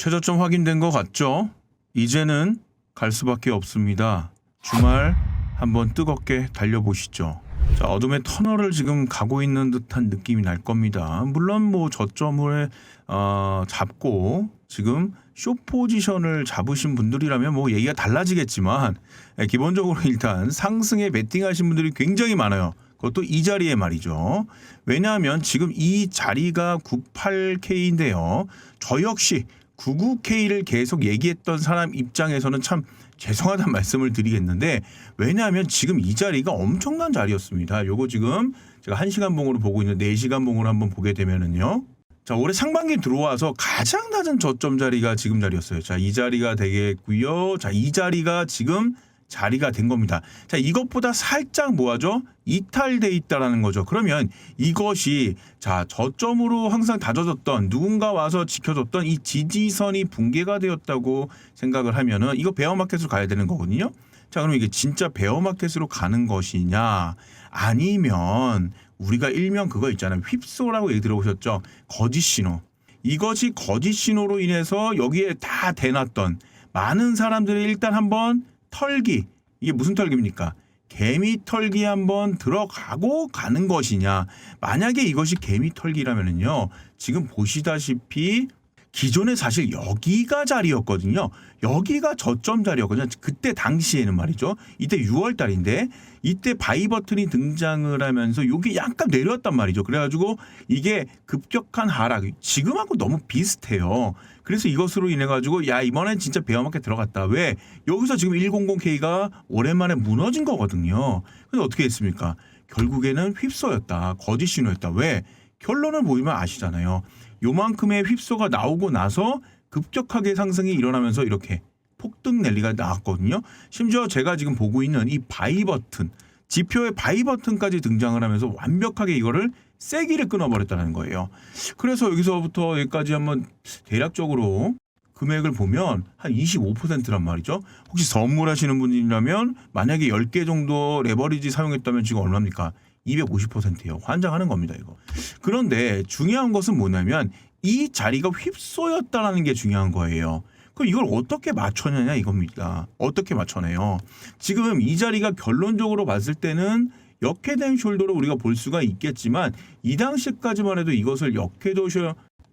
최저점 확인된 것 같죠? 이제는 갈 수밖에 없습니다. 주말 한번 뜨겁게 달려보시죠. 자, 어둠의 터널을 지금 가고 있는 듯한 느낌이 날 겁니다. 물론 뭐 저점을 어, 잡고 지금 쇼 포지션을 잡으신 분들이라면 뭐 얘기가 달라지겠지만 예, 기본적으로 일단 상승에 베팅하신 분들이 굉장히 많아요. 그것도 이 자리에 말이죠. 왜냐하면 지금 이 자리가 98K인데요. 저 역시 99K를 계속 얘기했던 사람 입장에서는 참 죄송하다는 말씀을 드리겠는데 왜냐하면 지금 이 자리가 엄청난 자리였습니다. 요거 지금 제가 1시간 봉으로 보고 있는 4시간 봉으로 한번 보게 되면은요. 자, 올해 상반기 들어와서 가장 낮은 저점 자리가 지금 자리였어요. 자, 이 자리가 되겠고요. 자, 이 자리가 지금 자리가 된 겁니다. 자, 이것보다 살짝 뭐하죠? 이탈돼 있다라는 거죠. 그러면 이것이 자, 저점으로 항상 다져졌던 누군가 와서 지켜줬던 이 지지선이 붕괴가 되었다고 생각을 하면은 이거 베어마켓으로 가야 되는 거거든요. 자, 그럼 이게 진짜 베어마켓으로 가는 것이냐? 아니면 우리가 일명 그거 있잖아요. 휩소라고 얘기 들어보셨죠? 거짓 신호. 이것이 거짓 신호로 인해서 여기에 다 대놨던 많은 사람들이 일단 한번 털기 이게 무슨 털기입니까? 개미 털기 한번 들어가고 가는 것이냐? 만약에 이것이 개미 털기라면은요. 지금 보시다시피 기존에 사실 여기가 자리였거든요. 여기가 저점 자리였거든요. 그때 당시에는 말이죠. 이때 6월 달인데 이때 바이 버튼이 등장을 하면서 여기 약간 내려왔단 말이죠. 그래가지고 이게 급격한 하락 지금하고 너무 비슷해요. 그래서 이것으로 인해 가지고 야 이번엔 진짜 베어마켓 들어갔다. 왜 여기서 지금 100K가 오랜만에 무너진 거거든요. 근데 어떻게 했습니까? 결국에는 휩소였다. 거짓 신호였다. 왜? 결론을 보이면 아시잖아요. 요만큼의 휩소가 나오고 나서 급격하게 상승이 일어나면서 이렇게 폭등 랠리가 나왔거든요. 심지어 제가 지금 보고 있는 이 바이 버튼, 지표의 바이 버튼까지 등장을 하면서 완벽하게 이거를 세기를 끊어버렸다는 거예요. 그래서 여기서부터 여기까지 한번 대략적으로 금액을 보면 한 25%란 말이죠. 혹시 선물하시는 분이라면 만약에 10개 정도 레버리지 사용했다면 지금 얼마입니까? 250%예요. 환장하는 겁니다, 이거. 그런데 중요한 것은 뭐냐면 이 자리가 휩소였다라는 게 중요한 거예요. 그럼 이걸 어떻게 맞춰내냐 이겁니다. 어떻게 맞춰내요? 지금 이 자리가 결론적으로 봤을 때는 역회된 숄더로 우리가 볼 수가 있겠지만 이 당시까지만 해도 이것을 역회도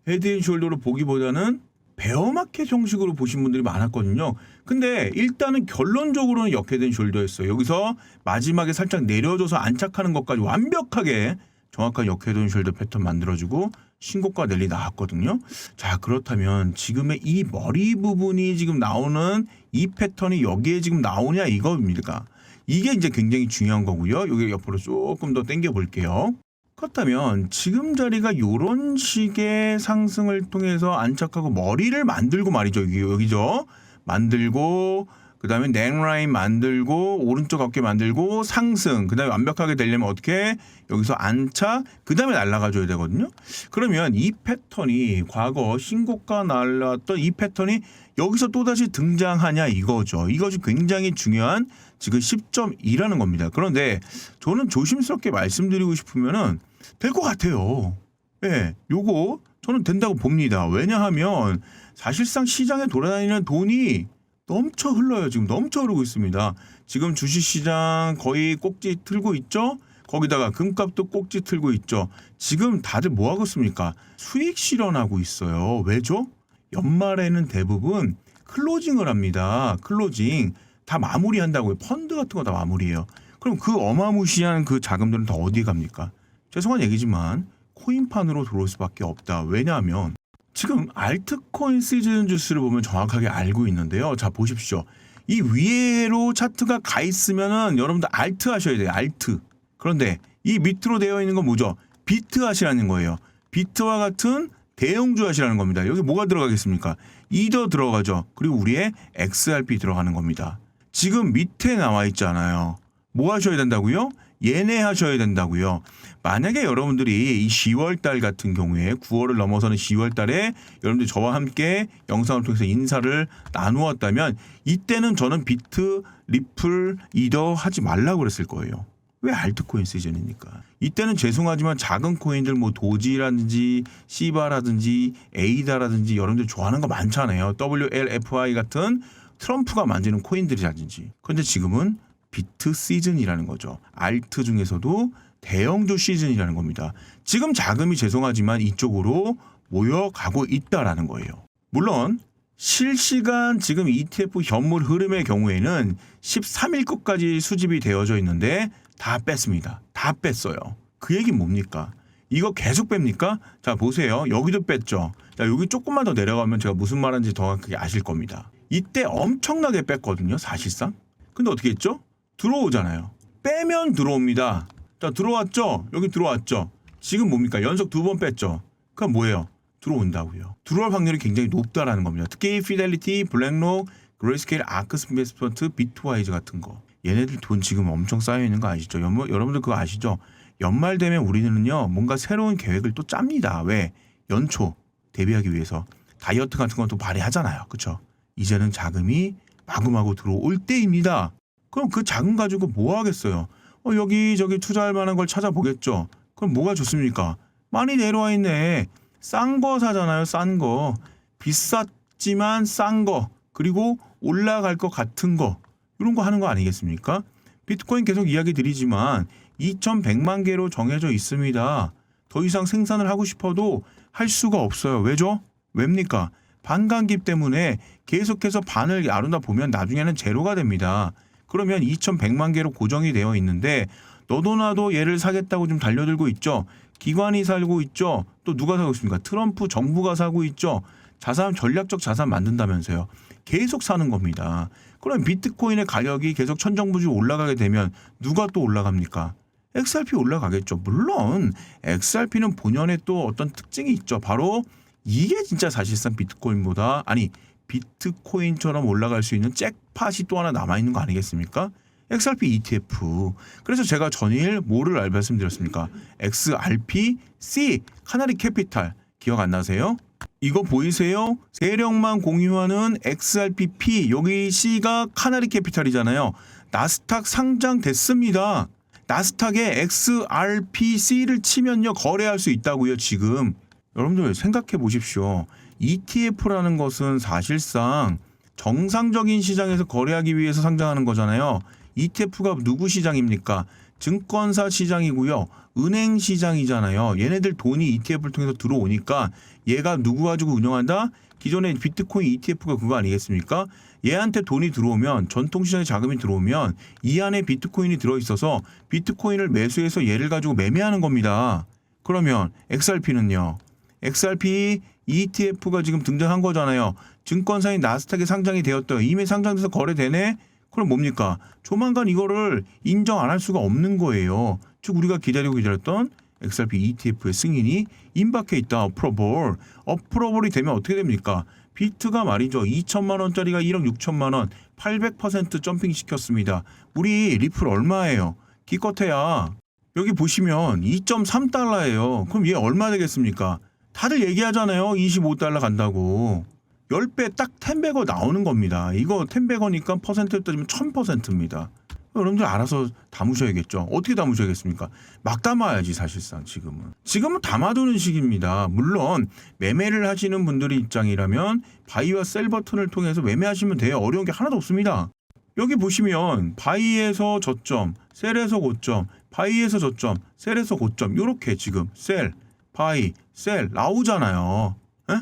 헤드앤 숄더로 보기보다는 베어마켓 형식으로 보신 분들이 많았거든요. 근데 일단은 결론적으로는 역회된 숄더였어요. 여기서 마지막에 살짝 내려줘서 안착하는 것까지 완벽하게 정확한 역회된 숄더 패턴 만들어주고 신고가 랠리 나왔거든요. 자 그렇다면 지금의 이 머리 부분이 지금 나오는 이 패턴이 여기에 지금 나오냐 이겁니다. 이게 이제 굉장히 중요한 거고요. 여기 옆으로 조금 더 당겨 볼게요. 그렇다면 지금 자리가 이런 식의 상승을 통해서 안착하고 머리를 만들고 말이죠. 여기, 여기죠. 만들고 그다음에 넥라인 만들고 오른쪽 어깨 만들고 상승 그다음에 완벽하게 되려면 어떻게 여기서 안착 그다음에 날아가 줘야 되거든요. 그러면 이 패턴이 과거 신고가 날랐던 이 패턴이 여기서 또다시 등장하냐 이거죠. 이것이 굉장히 중요한 지금 10.2라는 겁니다. 그런데 저는 조심스럽게 말씀드리고 싶으면은 될 것 같아요. 예, 네, 요거 저는 된다고 봅니다. 왜냐하면 사실상 시장에 돌아다니는 돈이 넘쳐 흘러요. 지금 넘쳐 흐르고 있습니다. 지금 주식시장 거의 꼭지 틀고 있죠? 거기다가 금값도 꼭지 틀고 있죠. 지금 다들 뭐 하고 있습니까? 수익 실현하고 있어요. 왜죠? 연말에는 대부분 클로징을 합니다. 클로징 다 마무리한다고요. 펀드 같은 거 다 마무리해요. 그럼 그 어마무시한 그 자금들은 다 어디에 갑니까? 죄송한 얘기지만 코인판으로 들어올 수밖에 없다. 왜냐하면 지금 알트코인 시즌 주스를 보면 정확하게 알고 있는데요. 자 보십시오. 이 위에로 차트가 가 있으면은 여러분들 알트 하셔야 돼요. 알트. 그런데 이 밑으로 되어 있는 건 뭐죠? 비트 하시라는 거예요. 비트와 같은 대형주 하시라는 겁니다. 여기 뭐가 들어가겠습니까? 이더 들어가죠. 그리고 우리의 XRP 들어가는 겁니다. 지금 밑에 나와 있잖아요. 뭐 하셔야 된다고요? 예내 하셔야 된다고요. 만약에 여러분들이 이 10월 달 같은 경우에 9월을 넘어서는 10월 달에 여러분들 저와 함께 영상을 통해서 인사를 나누었다면 이때는 저는 비트, 리플, 이더 하지 말라고 그랬을 거예요. 왜 알트코인 시즌입니까? 이때는 죄송하지만 작은 코인들 뭐 도지라든지 시바라든지 에이다라든지 여러분들 좋아하는 거 많잖아요. WLFI 같은 트럼프가 만드는 코인들이라든지. 그런데 지금은 비트 시즌이라는 거죠. 알트 중에서도 대형주 시즌이라는 겁니다. 지금 자금이 죄송하지만 이쪽으로 모여가고 있다라는 거예요. 물론 실시간 지금 ETF 현물 흐름의 경우에는 13일 것까지 수집이 되어져 있는데 다 뺐습니다. 다 뺐어요. 그 얘기 뭡니까? 이거 계속 뺍니까? 자 보세요. 여기도 뺐죠. 자 여기 조금만 더 내려가면 제가 무슨 말하는지 정확하게 아실 겁니다. 이때 엄청나게 뺐거든요. 사실상. 근데 어떻게 했죠? 들어오잖아요. 빼면 들어옵니다. 자 들어왔죠? 여기 들어왔죠? 지금 뭡니까? 연속 두 번 뺐죠? 그럼 뭐예요? 들어온다고요. 들어올 확률이 굉장히 높다라는 겁니다. 특히 피델리티, 블랙록, 그레이스케일, 아크스 인베스트먼트, 비트와이즈 같은 거. 얘네들 돈 지금 엄청 쌓여 있는 거 아시죠? 여러, 여러분들 그거 아시죠? 연말 되면 우리는요 뭔가 새로운 계획을 또 짭니다. 왜? 연초 대비하기 위해서 다이어트 같은 것도 발휘하잖아요. 그렇죠? 이제는 자금이 마구마구 들어올 때입니다. 그럼 그 자금 가지고 뭐 하겠어요? 어, 여기 저기 투자할 만한 걸 찾아보겠죠. 그럼 뭐가 좋습니까? 많이 내려와 있네. 싼 거 사잖아요. 싼 거. 비쌌지만 싼 거. 그리고 올라갈 것 같은 거. 이런 거 하는 거 아니겠습니까? 비트코인 계속 이야기 드리지만 2,100만 개로 정해져 있습니다. 더 이상 생산을 하고 싶어도 할 수가 없어요. 왜죠? 왜입니까? 반감기 때문에 계속해서 반을 아른다 보면 나중에는 제로가 됩니다. 그러면 2,100만 개로 고정이 되어 있는데 너도 나도 얘를 사겠다고 좀 달려들고 있죠. 기관이 살고 있죠. 또 누가 사고 있습니까? 트럼프 정부가 사고 있죠. 자산 전략적 자산 만든다면서요. 계속 사는 겁니다. 그럼 비트코인의 가격이 계속 천정부지 올라가게 되면 누가 또 올라갑니까? XRP 올라가겠죠. 물론 XRP는 본연의 또 어떤 특징이 있죠. 바로 이게 진짜 사실상 비트코인보다 아니 비트코인처럼 올라갈 수 있는 잭 팟이 또 하나 남아 있는 거 아니겠습니까? XRP ETF. 그래서 제가 전일 뭐를 알 말씀드렸습니까? XRPC 카나리 캐피탈 기억 안 나세요? 이거 보이세요? 세력만 공유하는 XRPP 여기 C가 카나리 캐피탈이잖아요. 나스닥 상장 됐습니다. 나스닥에 XRPC를 치면요 거래할 수 있다고요 지금. 여러분들 생각해 보십시오. ETF라는 것은 사실상 정상적인 시장에서 거래하기 위해서 상장하는 거잖아요. ETF가 누구 시장입니까? 증권사 시장이고요. 은행 시장이잖아요. 얘네들 돈이 ETF를 통해서 들어오니까 얘가 누구 가지고 운영한다? 기존의 비트코인 ETF가 그거 아니겠습니까? 얘한테 돈이 들어오면 전통시장에 자금이 들어오면 이 안에 비트코인이 들어있어서 비트코인을 매수해서 얘를 가지고 매매하는 겁니다. 그러면 XRP는요. XRP ETF가 지금 등장한 거잖아요. 증권사인 나스닥에 상장이 되었다. 이미 상장돼서 거래되네. 그럼 뭡니까? 조만간 이거를 인정 안 할 수가 없는 거예요. 즉 우리가 기다리고 기다렸던 XRP ETF의 승인이 임박해 있다. 어프로볼. 어프로볼이 되면 어떻게 됩니까? 비트가 말이죠. 2천만 원짜리가 1억 6천만 원, 800% 점핑 시켰습니다. 우리 리플 얼마예요? 기껏해야 여기 보시면 2.3달러예요. 그럼 얘 얼마 되겠습니까? 다들 얘기하잖아요. 25달러 간다고. 10배 딱 10배거 나오는 겁니다. 이거 10배거니까 퍼센트로 따지면 1000%입니다. 여러분들 알아서 담으셔야겠죠. 어떻게 담으셔야겠습니까? 막 담아야지 사실상 지금은. 지금은 담아두는 시기입니다. 물론 매매를 하시는 분들의 입장이라면 바이와 셀 버튼을 통해서 매매하시면 돼요. 어려운 게 하나도 없습니다. 여기 보시면 바이에서 저점, 셀에서 고점, 바이에서 저점, 셀에서 고점 이렇게 지금 셀, 바이, 셀 나오잖아요. 에?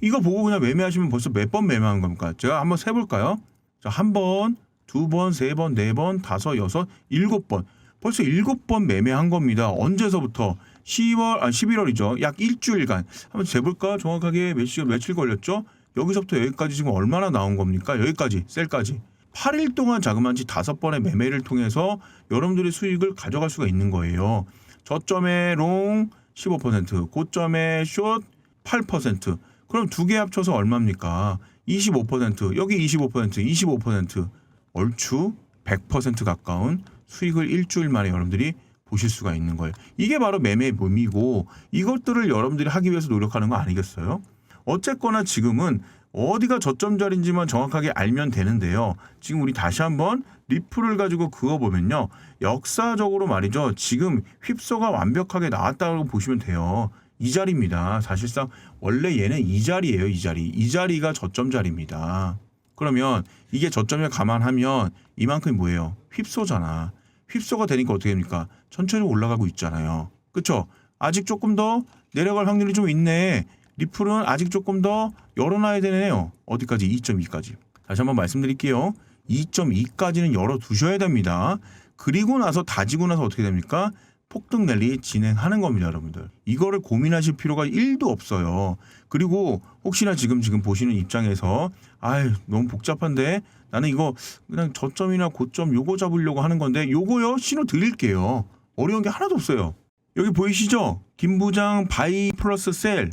이거 보고 그냥 매매하시면 벌써 몇 번 매매한 겁니까? 제가 한번 세볼까요? 자, 한 번, 두 번, 세 번, 네 번, 다섯, 여섯, 일곱 번. 벌써 일곱 번 매매한 겁니다. 언제서부터? 10월, 아, 11월이죠. 약 일주일간. 한번 재볼까? 정확하게 며칠, 며칠 걸렸죠? 여기서부터 여기까지 지금 얼마나 나온 겁니까? 여기까지, 셀까지. 8일 동안 자그만 지 다섯 번의 매매를 통해서 여러분들의 수익을 가져갈 수가 있는 거예요. 저점의 롱 15%, 고점의 숏 8%. 그럼 두 개 합쳐서 얼마입니까? 25%, 여기 25%, 25%. 얼추 100% 가까운 수익을 일주일 만에 여러분들이 보실 수가 있는 거예요. 이게 바로 매매의 묘미고 이것들을 여러분들이 하기 위해서 노력하는 거 아니겠어요? 어쨌거나 지금은 어디가 저점 자리인지만 정확하게 알면 되는데요. 지금 우리 다시 한번 리플을 가지고 그어 보면요. 역사적으로 말이죠. 지금 휩소가 완벽하게 나왔다고 보시면 돼요. 이 자리입니다. 사실상 원래 얘는 이 자리예요. 이 자리. 이 자리가 저점 자리입니다. 그러면 이게 저점을 감안하면 이만큼이 뭐예요? 휩소잖아. 휩소가 되니까 어떻게 됩니까? 천천히 올라가고 있잖아요. 그쵸? 아직 조금 더 내려갈 확률이 좀 있네. 리플은 아직 조금 더 열어놔야 되네요. 어디까지? 2.2까지. 다시 한번 말씀드릴게요. 2.2까지는 열어두셔야 됩니다. 그리고 나서 다지고 나서 어떻게 됩니까? 폭등 랠리 진행하는 겁니다, 여러분들. 이거를 고민하실 필요가 1도 없어요. 그리고 혹시나 지금 지금 보시는 입장에서 아유, 너무 복잡한데 나는 이거 그냥 저점이나 고점 요거 잡으려고 하는 건데 요거요 신호 드릴게요. 어려운 게 하나도 없어요. 여기 보이시죠? 김부장 바이 플러스 셀,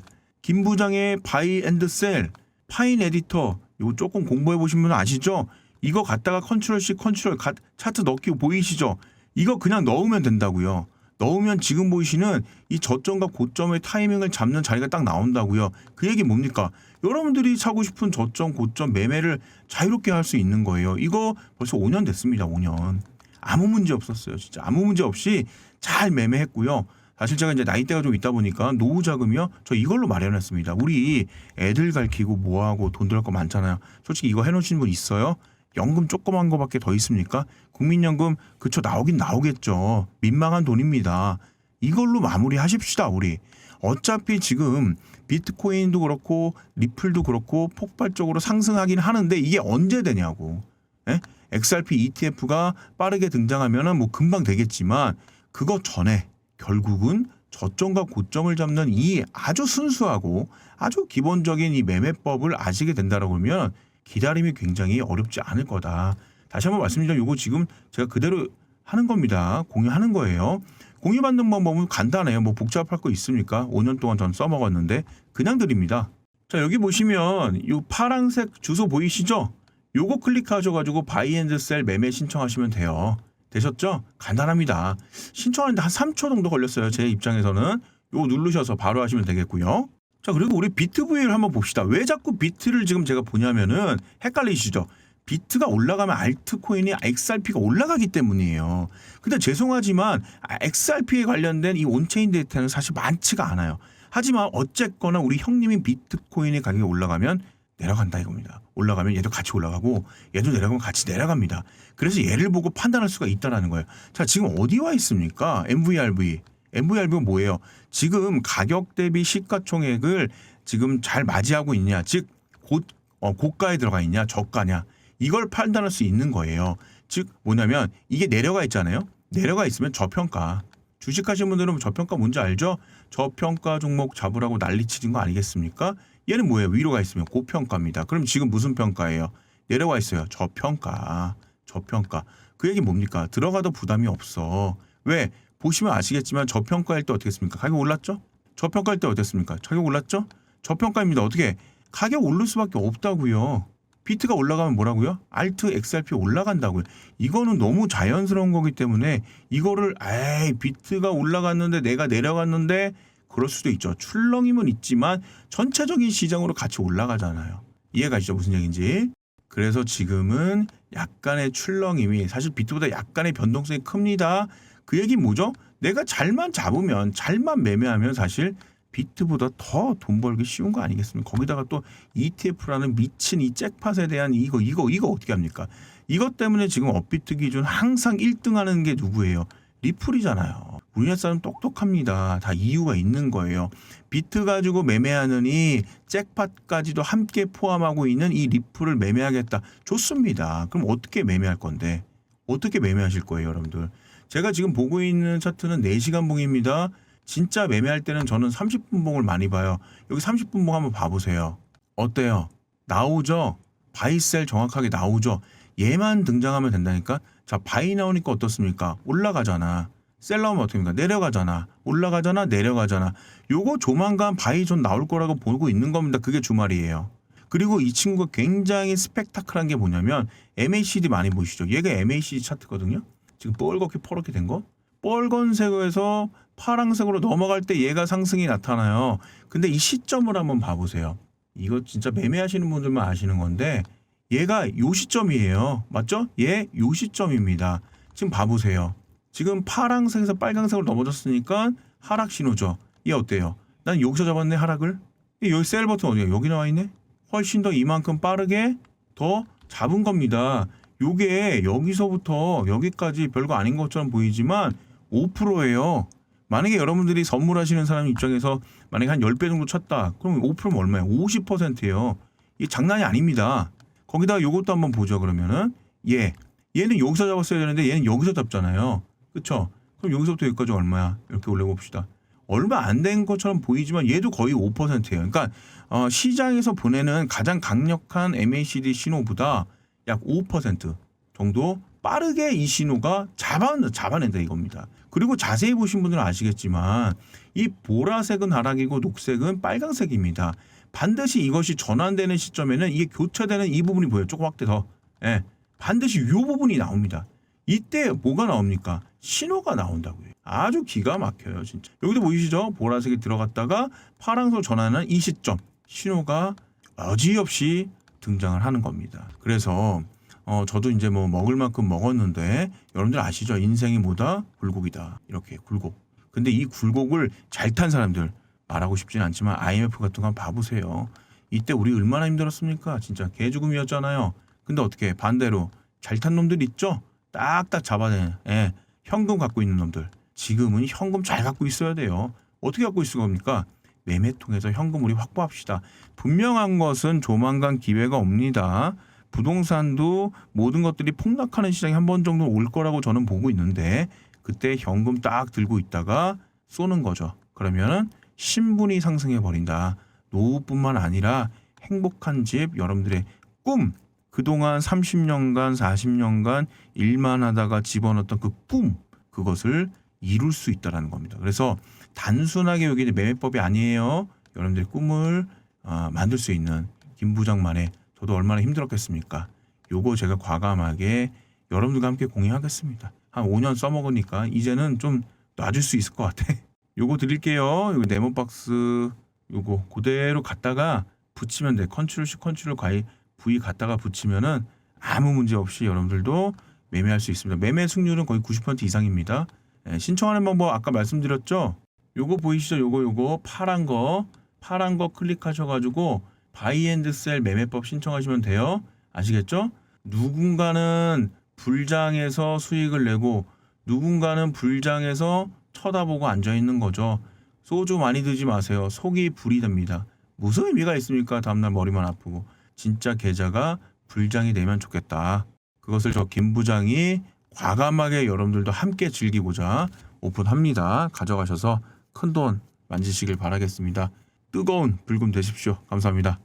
김 부장의 바이 앤드 셀, 파인 에디터 이거 조금 공부해 보신 분은 아시죠? 이거 갖다가 컨트롤 C 컨트롤 가- 차트 넣기 보이시죠? 이거 그냥 넣으면 된다고요. 넣으면 지금 보이시는 이 저점과 고점의 타이밍을 잡는 자리가 딱 나온다고요. 그 얘기 뭡니까? 여러분들이 사고 싶은 저점, 고점 매매를 자유롭게 할 수 있는 거예요. 이거 벌써 5년 됐습니다. 5년. 아무 문제 없었어요. 진짜 아무 문제 없이 잘 매매했고요. 사실 제가 이제 나이대가 좀 있다 보니까 노후 자금이요. 저 이걸로 마련했습니다. 우리 애들 가르치고 뭐하고 돈 들을 거 많잖아요. 솔직히 이거 해놓으시는 분 있어요? 연금 조그만 거밖에 더 있습니까? 국민연금 그쵸 나오긴 나오겠죠. 민망한 돈입니다. 이걸로 마무리하십시다 우리. 어차피 지금 비트코인도 그렇고 리플도 그렇고 폭발적으로 상승하긴 하는데 이게 언제 되냐고. 예? XRP ETF가 빠르게 등장하면은 뭐 금방 되겠지만 그거 전에 결국은 저점과 고점을 잡는 이 아주 순수하고 아주 기본적인 이 매매법을 아시게 된다라고 하면 기다림이 굉장히 어렵지 않을 거다. 다시 한번 말씀드리면 이거 지금 제가 그대로 하는 겁니다. 공유하는 거예요. 공유받는 방법은 간단해요. 뭐 복잡할 거 있습니까? 5년 동안 전 써먹었는데 그냥 드립니다. 자 여기 보시면 이 파란색 주소 보이시죠? 요거 클릭하셔가지고 바이앤드셀 매매 신청하시면 돼요. 되셨죠? 간단합니다. 신청하는데 한 3초 정도 걸렸어요. 제 입장에서는 요거 누르셔서 바로 하시면 되겠고요. 자 그리고 우리 비트 VL 한번 봅시다. 왜 자꾸 비트를 지금 제가 보냐면은 헷갈리시죠? 비트가 올라가면 알트코인이 XRP가 올라가기 때문이에요. 근데 죄송하지만 XRP에 관련된 이 온체인 데이터는 사실 많지가 않아요. 하지만 어쨌거나 우리 형님이 비트코인의 가격이 올라가면 내려간다 이겁니다. 올라가면 얘도 같이 올라가고 얘도 내려가면 같이 내려갑니다. 그래서 얘를 보고 판단할 수가 있다라는 거예요. 자, 지금 어디 와 있습니까? MVRV. MVRV가 뭐예요? 지금 가격 대비 시가총액을 지금 잘 맞이하고 있냐? 즉, 곧, 어, 고가에 들어가 있냐? 저가냐? 이걸 판단할 수 있는 거예요. 즉, 뭐냐면 이게 내려가 있잖아요. 내려가 있으면 저평가. 주식 하시는 분들은 저평가 뭔지 알죠? 저평가 종목 잡으라고 난리 치는 거 아니겠습니까? 얘는 뭐예요? 위로 가 있으면 고평가입니다. 그럼 지금 무슨 평가예요? 내려와 있어요. 저평가. 저평가. 그 얘기 뭡니까? 들어가도 부담이 없어. 왜? 보시면 아시겠지만 저평가일 때 어떻게 했습니까? 가격 올랐죠? 저평가일 때 어땠습니까? 가격 올랐죠? 저평가입니다. 어떻게? 가격 오를 수밖에 없다고요. 비트가 올라가면 뭐라고요? 알트 XRP 올라간다고요. 이거는 너무 자연스러운 거기 때문에 이거를 에이 비트가 올라갔는데 내가 내려갔는데 그럴 수도 있죠. 출렁임은 있지만 전체적인 시장으로 같이 올라가잖아요. 이해가시죠? 무슨 얘기인지. 그래서 지금은 약간의 출렁임이 사실 비트보다 약간의 변동성이 큽니다. 그 얘기 뭐죠? 내가 잘만 잡으면 잘만 매매하면 사실 비트보다 더 돈 벌기 쉬운 거 아니겠습니까? 거기다가 또 ETF라는 미친 이 잭팟에 대한 이거 이거 이거 어떻게 합니까? 이것 때문에 지금 업비트 기준 항상 1등 하는 게 누구예요? 리플이잖아요. 우리나라 사람 똑똑합니다. 다 이유가 있는 거예요. 비트 가지고 매매하는 이 잭팟까지도 함께 포함하고 있는 이 리플을 매매하겠다. 좋습니다. 그럼 어떻게 매매할 건데? 어떻게 매매하실 거예요, 여러분들? 제가 지금 보고 있는 차트는 4시간 봉입니다. 진짜 매매할 때는 저는 30분 봉을 많이 봐요. 여기 30분 봉 한번 봐보세요. 어때요? 나오죠? 바이셀 정확하게 나오죠? 얘만 등장하면 된다니까? 자, 바이 나오니까 어떻습니까? 올라가잖아. 셀 나오면 어떻습니까? 내려가잖아. 올라가잖아. 내려가잖아. 요거 조만간 바이 존 나올 거라고 보고 있는 겁니다. 그게 주말이에요. 그리고 이 친구가 굉장히 스펙타클한 게 뭐냐면 MACD 많이 보시죠? 얘가 MACD 차트거든요. 지금 뻘겋게 퍼렇게 된 거. 빨간색에서 파랑색으로 넘어갈 때 얘가 상승이 나타나요. 근데 이 시점을 한번 봐보세요. 이거 진짜 매매하시는 분들만 아시는 건데 얘가 요 시점이에요. 맞죠? 얘 요 시점입니다. 지금 봐보세요. 지금 파랑색에서 빨강색으로 넘어졌으니까 하락 신호죠. 얘 어때요? 난 여기서 잡았네 하락을. 얘 여기 셀 버튼 어디야? 여기 나와 있네. 훨씬 더 이만큼 빠르게 더 잡은 겁니다. 요게 여기서부터 여기까지 별거 아닌 것처럼 보이지만 5%예요. 만약에 여러분들이 선물하시는 사람 입장에서 만약에 한 10배 정도 쳤다. 그럼 5%면 얼마예요? 50%예요. 이 장난이 아닙니다. 거기다가 요것도 한번 보죠. 그러면은 얘 얘는 여기서 잡았어야 되는데 얘는 여기서 잡잖아요. 그렇죠? 그럼 여기서부터 여기까지 얼마야? 이렇게 올려 봅시다. 얼마 안 된 것처럼 보이지만 얘도 거의 5%예요. 그러니까 어, 시장에서 보내는 가장 강력한 MACD 신호보다 약 5% 정도 빠르게 이 신호가 잡아 잡아낸다 이겁니다. 그리고 자세히 보신 분들은 아시겠지만 이 보라색은 하락이고 녹색은 빨강색입니다. 반드시 이것이 전환되는 시점에는 이게 교차되는 이 부분이 보여요. 조금 확대 더. 예. 반드시 이 부분이 나옵니다. 이때 뭐가 나옵니까? 신호가 나온다고요. 아주 기가 막혀요, 진짜. 여기도 보이시죠? 보라색이 들어갔다가 파랑색으로 전환하는 이 시점 신호가 여지없이 등장을 하는 겁니다. 그래서 어 저도 이제 뭐 먹을 만큼 먹었는데 여러분들 아시죠? 인생이 뭐다? 굴곡이다. 이렇게 굴곡. 근데 이 굴곡을 잘 탄 사람들 말하고 싶진 않지만 IMF 같은 거 한번 봐보세요. 이때 우리 얼마나 힘들었습니까? 진짜 개죽음이었잖아요. 근데 어떻게 반대로 잘 탄 놈들 있죠? 딱딱 잡아내. 예. 현금 갖고 있는 놈들. 지금은 현금 잘 갖고 있어야 돼요. 어떻게 갖고 있을 겁니까? 매매 통해서 현금 우리 확보합시다. 분명한 것은 조만간 기회가 옵니다. 부동산도 모든 것들이 폭락하는 시장이 한 번 정도 올 거라고 저는 보고 있는데 그때 현금 딱 들고 있다가 쏘는 거죠. 그러면은 신분이 상승해 버린다. 노후뿐만 아니라 행복한 집 여러분들의 꿈 그동안 30년간 40년간 일만 하다가 집어넣었던 그 꿈 그것을 이룰 수 있다라는 겁니다. 그래서 단순하게 여기 매매법이 아니에요. 여러분들의 꿈을 아, 만들 수 있는 김 부장만의 저도 얼마나 힘들었겠습니까? 요거 제가 과감하게 여러분들과 함께 공유하겠습니다. 한 5년 써먹으니까 이제는 좀 놔줄 수 있을 것 같아. 요거 드릴게요. 요거 네모 박스 요거 그대로 갖다가 붙이면 돼. 컨트롤 C 컨트롤 과이 V 갖다가 붙이면은 아무 문제 없이 여러분들도 매매할 수 있습니다. 매매 승률은 거의 90% 이상입니다. 예, 신청하는 방법 아까 말씀드렸죠. 요거 보이시죠? 요거 요거 파란 거 파란 거 클릭하셔가지고 바이앤드셀 매매법 신청하시면 돼요. 아시겠죠? 누군가는 불장에서 수익을 내고 누군가는 불장에서 쳐다보고 앉아 있는 거죠. 소주 많이 드지 마세요. 속이 불이 됩니다. 무슨 의미가 있습니까? 다음날 머리만 아프고 진짜 계좌가 불장이 되면 좋겠다. 그것을 저 김 부장이 과감하게 여러분들도 함께 즐기고자 오픈합니다. 가져가셔서 큰 돈 만지시길 바라겠습니다. 뜨거운 불금 되십시오. 감사합니다.